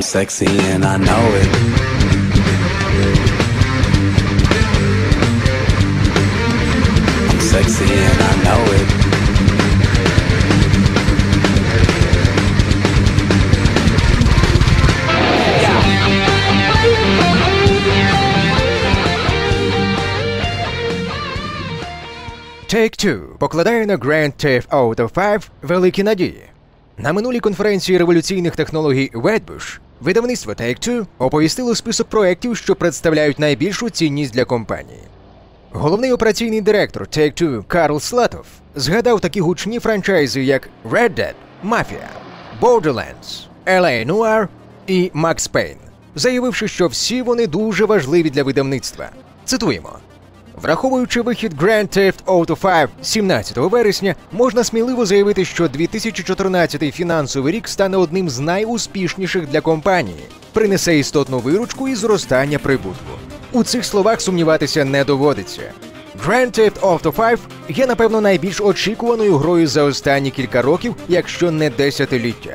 I'm sexy and I know it. I'm sexy and I know it. Take-Two покладає на Grand Theft Auto 5 великі надії. На минулій конференції революційних технологій Wedbush видавництво Take-Two оповістило список проєктів, що представляють найбільшу цінність для компанії. Головний операційний директор Take-Two Карл Слатов згадав такі гучні франчайзи, як Red Dead, Mafia, Borderlands, LA Noir і Max Payne, заявивши, що всі вони дуже важливі для видавництва. Цитуємо. Враховуючи вихід Grand Theft Auto 5 17 вересня, можна сміливо заявити, що 2014 фінансовий рік стане одним з найуспішніших для компанії, принесе істотну виручку і зростання прибутку. У цих словах сумніватися не доводиться. Grand Theft Auto 5 є, напевно, найбільш очікуваною грою за останні кілька років, якщо не десятиліття.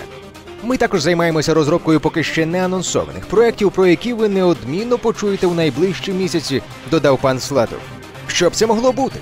Ми також займаємося розробкою поки ще не анонсованих проєктів, про які ви неодмінно почуєте у найближчі місяці, додав пан Слатов. Що б це могло бути?